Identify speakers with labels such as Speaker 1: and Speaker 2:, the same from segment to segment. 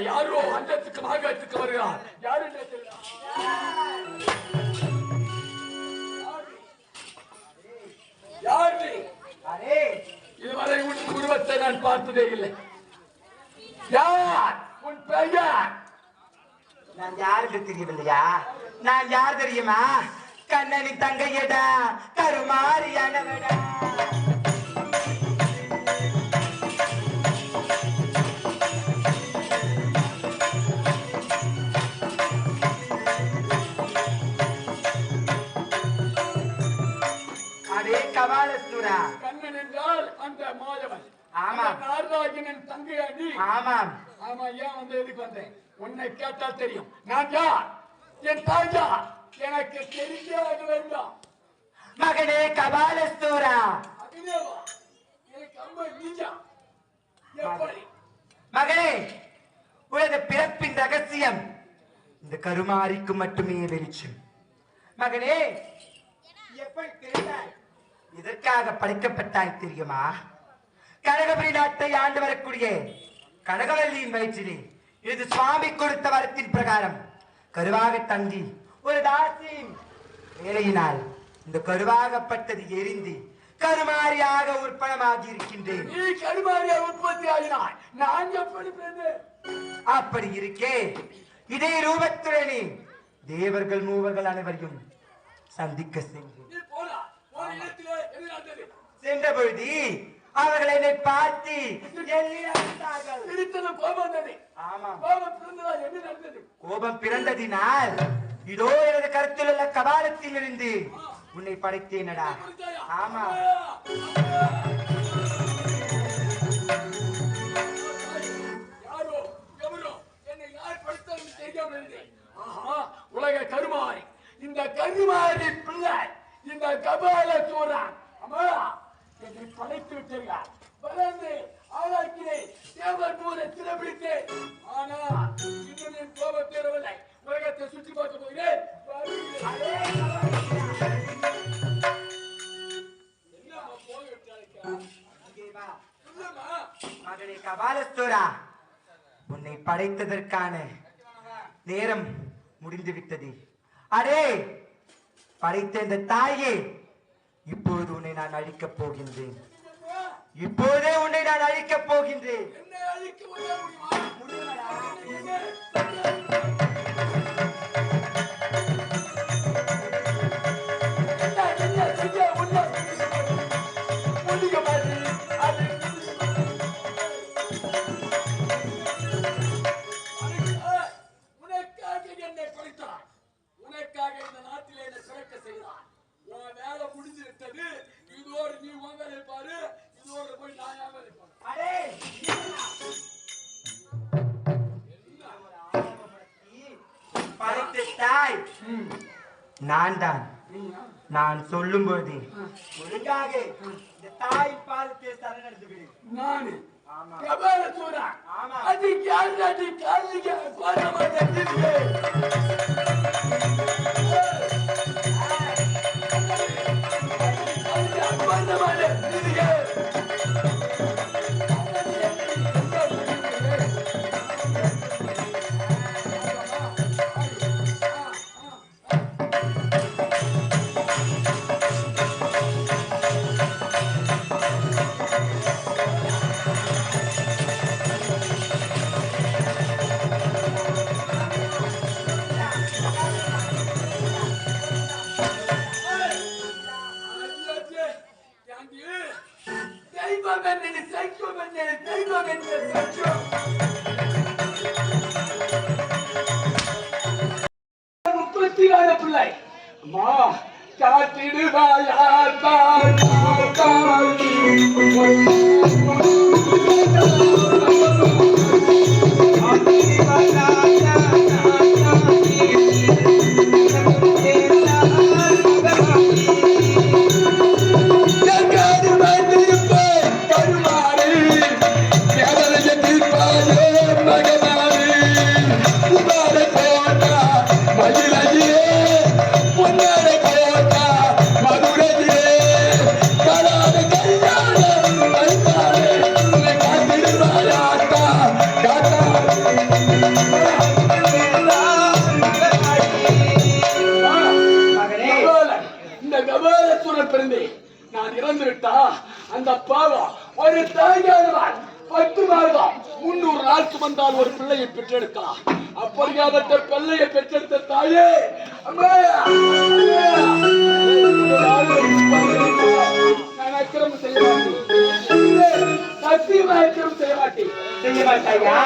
Speaker 1: யாரோ அண்டத்துக்கு மாகத்துக்கு வருகிறார் யாரு யார்? இதுவரை உன் உருவத்தை நான் பார்த்ததே இல்லை. யார்? உன் பெயர்?
Speaker 2: நான் யாருக்கு தெரியவில்லையா? நான் யார் தெரியுமா? கண்ணனி தங்கையடா கருமாரியானவடா.
Speaker 1: அந்த மாதவன்.
Speaker 2: ஆமா.
Speaker 1: அந்த நாரராஜனின் தங்கை அடி
Speaker 2: ஆமாம்.
Speaker 1: ஆமா ஏன் வந்து எதுக்கு வந்தேன்? உன்னை கேட்டால் தெரியும். நான் யார்? என் தாய் எனக்கு தெரிஞ்சே ஆக வேண்டாம்
Speaker 2: மகனே கபாலஸ்தூரா.
Speaker 1: அபிநேவா. எனக்கு அம்மா நீஜா. எப்படி?
Speaker 2: மகனே உனது பிறப்பின் ரகசியம் இந்த கருமாரிக்கு மட்டுமே வெளிச்சம். மகனே எப்படி பிறந்தாய் எதற்காக படைக்கப்பட்டாய் தெரியுமா? கனகபுரி நாட்டை ஆண்டு வரக்கூடிய கனகவல்லியின் வயிற்றிலே இது சுவாமி கொடுத்த வரத்தின் பிரகாரம் கருவாக தங்கி ஒரு தாசியின் வேலையினால் இந்த கருவாகப்பட்டது எரிந்து கருமாரியாக உற்பணமாகி இருக்கின்றேன்.
Speaker 1: நீ கருமாரியா உற்பத்தி ஆகினாய். நான் எப்படி பிறந்தேன்
Speaker 2: அப்படி இருக்கே. இதே ரூபத்துடனே தேவர்கள் மூவர்கள் அனைவரையும் சந்திக்க சென்றேன்
Speaker 1: நீ போனா போன இடத்திலே என்ன நடந்தது
Speaker 2: சென்ற பொழுது அவர்கள் என்னை பார்த்து
Speaker 1: கோபம்
Speaker 2: பிறந்ததினால் இதோ எனது கருத்தில் உள்ள கபாலத்தில் இருந்து உன்னை படைத்தேனடா. ஆமா
Speaker 1: உலக கருமாறி இந்த கருமாறி பிள்ளை இந்த கபால சூரன் அம்மா என்னை படைத்து விட்டீர்கள்? வளர்ந்து ஆளாக்கிறேன் தேவர் மூல சிறப்பிடித்தேன் ஆனா இன்னும் என் கோபம் உலகத்தை சுற்றி பார்க்க போகிறேன்.
Speaker 2: மகனே கபாலஸ்தோரா உன்னை படைத்ததற்கான நேரம் முடிந்து விட்டது அடே படைத்த இந்த தாயே இப்போது உன்னை நான் அழிக்கப் போகின்றேன். இப்போதே உன்னை நான் அழிக்கப் போகின்றேன்.
Speaker 1: போய் நான்
Speaker 2: அடே தான். நான் சொல்லும்போது. ஒழுங்காக இந்த தாய் பாதத்தை சரணடைந்து
Speaker 1: நானு? சூரா. அது யாரு என்ன தெய்வம் என்ன சைக்கியம் அந்த பாவம் ஒரு தாயானவன். பத்து மாதம். முன்னூறு நாள் சுமந்தால் ஒரு பிள்ளையை பெற்றெடுக்கலாம். அப்படியாபட்ட பிள்ளையை பெற்றெடுத்த தாயே நான் அக்கிரமம் செய்ய மாட்டேன் சத்தியமா அக்கிரமம் செய்ய மாட்டேன்.
Speaker 2: செய்ய மாட்டாயா?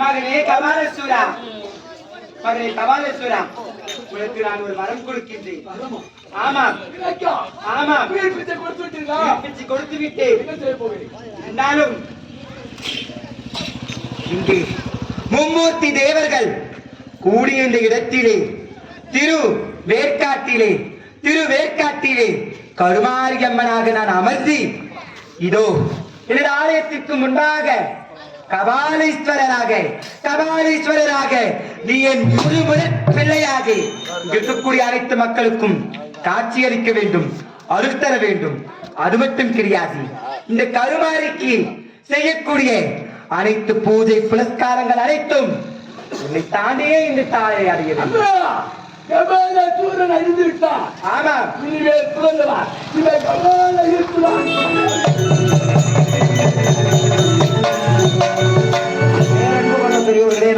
Speaker 2: மகனே கபாலசூரா. மகனே கபாலசூரா உனக்கு நான் ஒரு வரம் கொடுக்கின்றேன் ஆமாம்
Speaker 1: எனக்கா?
Speaker 2: ஆமாம்
Speaker 1: கொடுத்து விட்டீங்களா?
Speaker 2: பிச்சு கொடுத்து விட்டேன்
Speaker 1: என்ன செய்ய போகிறீங்க?
Speaker 2: என்றாலும் இங்கே மும்மூர்த்தி தேவர்கள் கூடிய இந்த இடத்திலே திரு வேர்க்காட்டிலே திரு வேர்க்காட்டிலே கருமாரியம்மனாக நான் அமர்த்தி இதோ எனது ஆலயத்திற்கு முன்பாக கபாலீஸ்வரராக கபாலீஸ்வரராக நீ என் முழு முதற் பிள்ளையாக. இருக்கக்கூடிய அனைத்து மக்களுக்கும் காட்சியளிக்க வேண்டும் அருள் தர வேண்டும். அது மட்டும் கிடையாது இந்த கருமாரிக்கு செய்யக்கூடிய அனைத்து பூஜை புனஸ்காரங்கள் அனைத்தும் உன்னை தாண்டியே இந்த தாயை அடைகிறது
Speaker 1: சூரன் விட்டான்.
Speaker 2: ஆமாம்.
Speaker 1: இனிமேல் இவன் இருக்கிறான்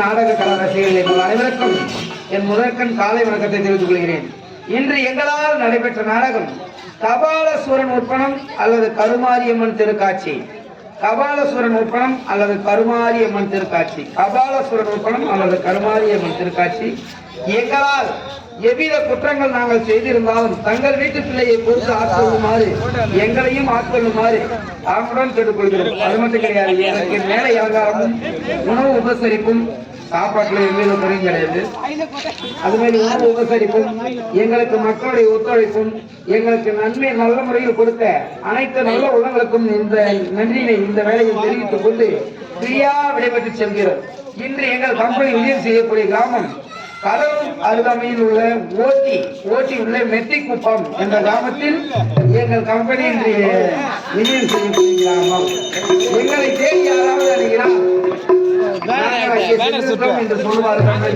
Speaker 3: நாடக கல ரசிகர்களை அனைவருக்கும் என் முதற்கண் காலை வணக்கத்தை தெரிவித்துக் கொள்கிறேன். இன்று எங்களால் நடைபெற்ற நாடகம் கபாலசூரன் உற்பணம் அல்லது கருமாரியம்மன் திருக்காட்சி. கபாலசூரன் ஒப்பனம் அல்லது கருமாரியம்மன் திருக்காட்சி. கபாலசூரன் உற்பணம் அல்லது கருமாரியம்மன் திருக்காட்சி. எங்களால் எவ்வித குற்றங்கள் நாங்கள் செய்திருந்தாலும் தங்கள் வீட்டு பிள்ளையை பொறுத்து ஆட்கொள்ளுமாறு எங்களையும் ஆட்கொள்ளுமாறு தாமுடன் கேட்டுக்கொள்கிறோம். அது மட்டும் கிடையாது எனக்கு மேலே அலங்காரமும் உணவு உபசரிப்பும் சாப்பாட்டுல எவ்வித குறையும் கிடையாது. அது மாதிரி உணவு உபசரிப்பும் எங்களுக்கு மக்களுடைய ஒத்துழைப்பும் எங்களுக்கு நன்மை நல்ல முறையில் கொடுத்த அனைத்து நல்ல உள்ளங்களுக்கும் இந்த நன்றியினை இந்த வேலையில் தெரிவித்துக் கொண்டு பிரியா விடைபெற்று செல்கிறோம். இன்று எங்கள் கம்பெனி உதவி செய்யக்கூடிய கிராமம் கடலூர் அருகாமையில் உள்ள ஓட்டி ஓட்டி உள்ள மெட்டிக்குப்பம் என்ற கிராமத்தில் எங்கள் கம்பெனி இன்று விஜயம் செய்யக்கூடிய கிராமம். எங்களை தேடி யாராவது அணுகிறார்? என்று சொல்லுவார்கள்